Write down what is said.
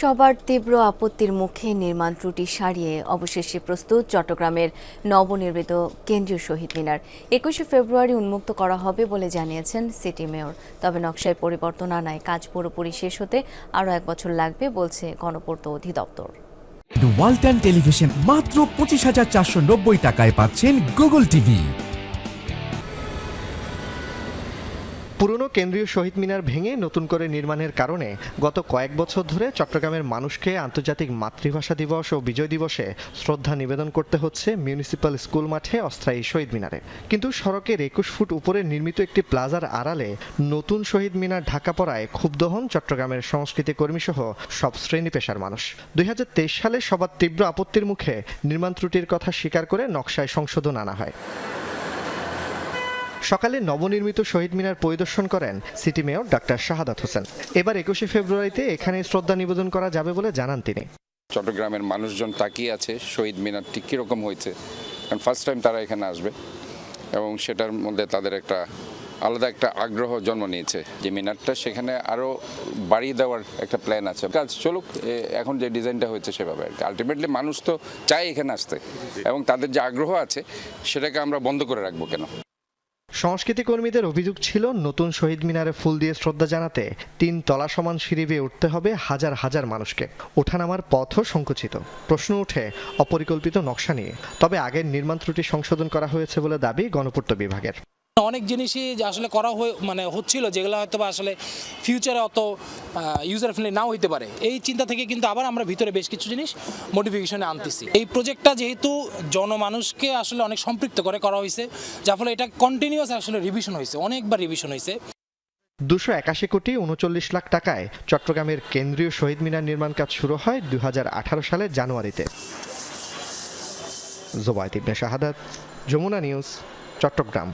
সবার তীব্র আপত্তির মুখে নির্মাণ ত্রুটি সারিয়ে অবশেষে প্রস্তুত চট্টগ্রামের নবনির্মিত কেন্দ্রীয় শহীদ মিনার। একুশে ফেব্রুয়ারি উন্মুক্ত করা হবে বলে জানিয়েছেন সিটি মেয়র। তবে নকশায় পরিবর্তন আনায় কাজ পুরোপুরি শেষ হতে আরও এক বছর লাগবে বলছে গণপূর্ত অধিদপ্তর। ওয়ালটন টেলিভিশন মাত্র পঁচিশ হাজার চারশো নব্বই টাকায় পাচ্ছেন গুগল টিভি পুরনো কেন্দ্রীয় শহীদ মিনার ভেঙে নতুন করে নির্মাণের কারণে গত কয়েক বছর ধরে চট্টগ্রামের মানুষকে আন্তর্জাতিক মাতৃভাষা দিবস ও বিজয় দিবসে শ্রদ্ধা নিবেদন করতে হচ্ছে মিউনিসিপ্যাল স্কুল মাঠে অস্থায়ী শহীদ মিনারে। কিন্তু সড়কের একুশ ফুট উপরে নির্মিত একটি প্লাজার আড়ালে নতুন শহীদ মিনার ঢাকা পড়ায় ক্ষুব্ধ হন চট্টগ্রামের সংস্কৃতি কর্মী সহ সব শ্রেণি পেশার মানুষ। দুই হাজার তেইশ সালে সবার তীব্র আপত্তির মুখে নির্মাণ ত্রুটির কথা স্বীকার করে নকশায় সংশোধন আনা হয়। সকালে নবনির্মিত শহীদ মিনার পরিদর্শন করেন city mayor doctor Shahadat Hossain. এবার একুশে ফেব্রুয়ারিতে এখানে শ্রদ্ধা নিবেদন করা যাবে বলে জানান তিনি। চট্টগ্রামের মানুষজন তাকিয়ে আছে শহীদ মিনারটি কীরকম হয়েছে। কারণ ফার্স্ট টাইম তারা এখানে আসবে। এবং সেটার মধ্যে তাদের একটা আলাদা একটা আগ্রহ জন্ম নিয়েছে যে মিনারটা সেখানে আরও বাড়িয়ে দেওয়ার একটা প্ল্যান আছে। কাজ চলুক এখন যে ডিজাইনটা হয়েছে সেভাবে আর আলটিমেটলি মানুষ তো চায় এখানে আসতে। এবং তাদের যে আগ্রহ আছে সেটাকে আমরা বন্ধ করে রাখব কেন? সংস্কৃতি কর্মীদের অভিযোগ ছিল, নতুন শহীদ মিনারে ফুল দিয়ে শ্রদ্ধা জানাতে তিন তলা সমান সিঁড়ি বেয়ে উঠতে হবে হাজার হাজার মানুষকে। ওঠানামার পথও সংকুচিত। প্রশ্ন ওঠে, অপরিকল্পিত নকশা নিয়ে। তবে আগের নির্মাণ ত্রুটি সংশোধন করা হয়েছে বলে দাবি গণপূর্ত বিভাগের। অনেক জিনিসই যে আসলে করা হয়ে মানে হচ্ছিল যেগুলো হয়তো বা আসলে ফিউচারে অত ইউজার ফ্রেন্ডলি নাও হইতে পারে। এই চিন্তা থেকে কিন্তু আবার আমরা ভিতরে বেশ কিছু জিনিস মডিফিকেশনে আনতেছি। এই প্রজেক্টটা যেহেতু জনমানুষকে আসলে অনেক সম্পৃক্ত করে করা হয়েছে যার ফলে এটা কন্টিনিউয়াস আসলে রিভিশন হয়েছে অনেকবার রিভিশন হয়েছে দুশো একাশি কোটি উনচল্লিশ লাখ টাকায় চট্টগ্রামের কেন্দ্রীয় শহীদ মিনার নির্মাণ কাজ শুরু হয় দুই সালের জানুয়ারিতে। জোবায়ত ইবনে শাহাদাত, যমুনা নিউজ, চট্টগ্রাম।